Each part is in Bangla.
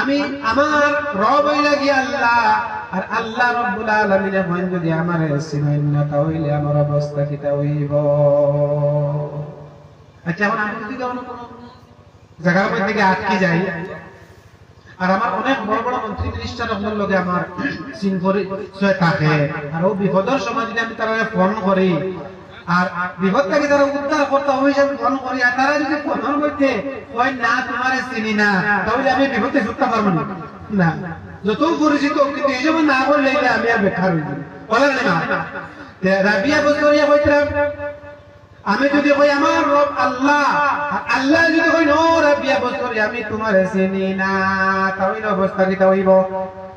আমি আমার রব হইলা গিয়া আল্লাহ, আর আল্লাহ রব্বুল আলামিন হইন যদি আমার সিনাইন না তাহলে আমার অবস্থা কিটা হইব? আচ্ছা এখন আমি যদি কোনো জায়গার মধ্যে থেকে আটকে যাই, আর আমার অনেক বড় বড় মন্ত্রী মিনিস্টার আপনার লগে আমার সিন পরিচয় থাকে, আর ও বিপদের সময় যদি আমি তারা ফোন করি আর বিপদ তারা উদ্ধার করতে আমি ফোন করি, আর তারা যদি ফোনের মধ্যে হয় না, তোমার চিনি না, তাহলে আমি বিপদে ছুটতে পারব না। না। যত পরিচিত কিন্তু এই সময় না বললে আমি আর বেকার হয়ে বলেন না। রাবিয়া বছরিয়া কইতাম, আমি যদি কই আমার রব আল্লাহ আল্লাহ যদি কই, নো, রাবিয়া বছরে আমি তোমার চিনি না, তাহলে অবস্থা কি হইব?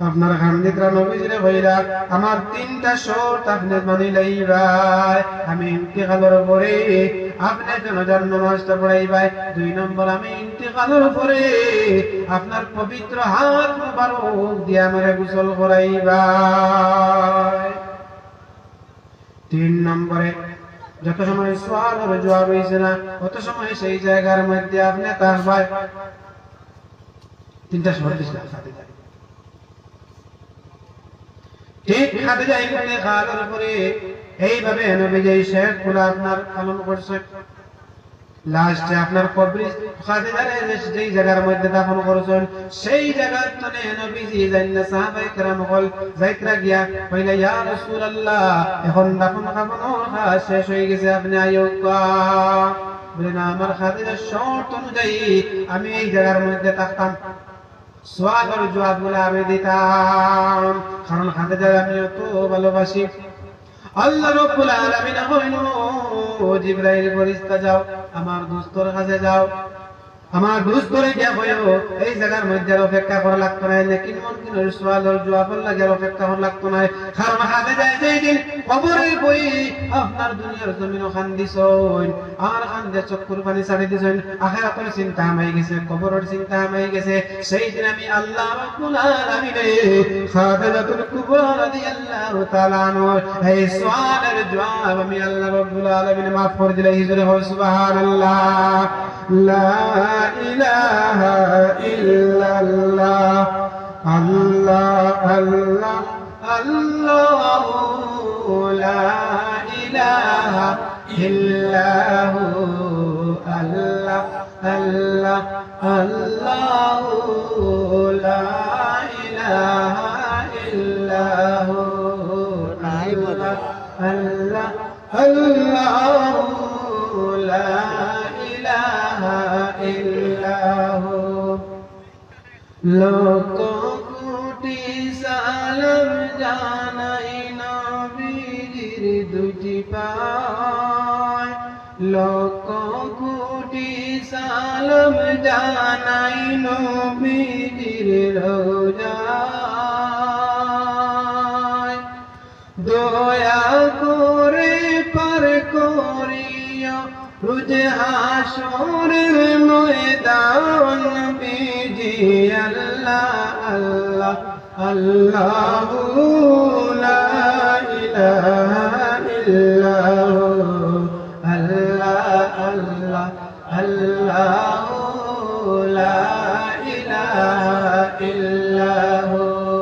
আপনার হামদিকরা নবীজিরে হইরা আমার তিনটা শর্ত আপনি মানি লইবাই আমি ইন্তিকালের পরে আপনি জনজান নামাজটা পড়াইবাই দুই নম্বর, আমি ইন্তিকালের পরে আপনার পবিত্র হাত মুবারক দিয়ে আমারে গোসল করাইবাই তিন নম্বরে, যত সময় সোয়ালের জবাব হয়েছে না তত সময় সেই জায়গার মধ্যে আপনি তার তিনটা শর্ত সাথে যায় ঠিক যাই বলে খাওয়ার পরে এইভাবে নবীজি শেখগুলো আপনার পালন করছে। লাস্টে আপনার কবরি মধ্যে দাফন করেছেন, সেই জায়গার গিয়া ইয়া এখন দাফন শেষ হয়ে গেছে, আপনি আমার খাদিজার শর্ত অনুযায়ী আমি এই জায়গার মধ্যে থাকতাম। সোয়াগর জবাবগুলো আমি দিতাম। কারণ হাতে যারা আমি অত ভালোবাসি। আল্লাহ রব্বুল আলামিন হইল জিবরাইল, ফেরেশতা যাও, আমার দোস্তর কাছে যাও। আমার দোস্তরে গিয়া হইও এই জায়গার মধ্যে অপেক্ষা করা লাগতো না। লেকিন মন কিন সোয়ালের জবাব লাগে অপেক্ষা করা লাগতো না। কারণ হাতে যায় যেই দিন কবরের বই আপনার দুনিয়ার জমিন খান দিছইন আর খান দিয়ে চক্ষুর পানি ছাড়ি দিছইন আখেরাতের চিন্তা হামাই গেছে, কবরের চিন্তা হামাই গেছে। সেই দিন আমি আল্লাহ রাব্বুল আলামিনে খাদিজাতুল কুবরা রাদিয়াল্লাহু তাআলা আনহা এই সোয়ালের জবাব আমি আল্লাহ রাব্বুল আলামিন মাফ করে দিলে। হিজরে হয় সুবহানাল্লাহ। লা ইলাহা ইল্লাল্লাহ আল্লাহ আল্লাহ আল্লাহ লা ইলাহা ইল্লাহু আল্লাহ আল্লাহ আল্লাহ লা ইলাহা ইল্লাহু আল্লাহ আল্লাহ আল্লাহ লা লোক কোটি সালাম জানাই নবীজির দুটি পায়। লোক কোটি সালাম জানাই দয়া করে করিয়া রুজে হাসরের ময়দান বিজি আল্লাহ আল্লাহ আল্লাহ লা ইলাহা ইল্লাহু আল্লাহ আল্লাহ আল্লাহ লা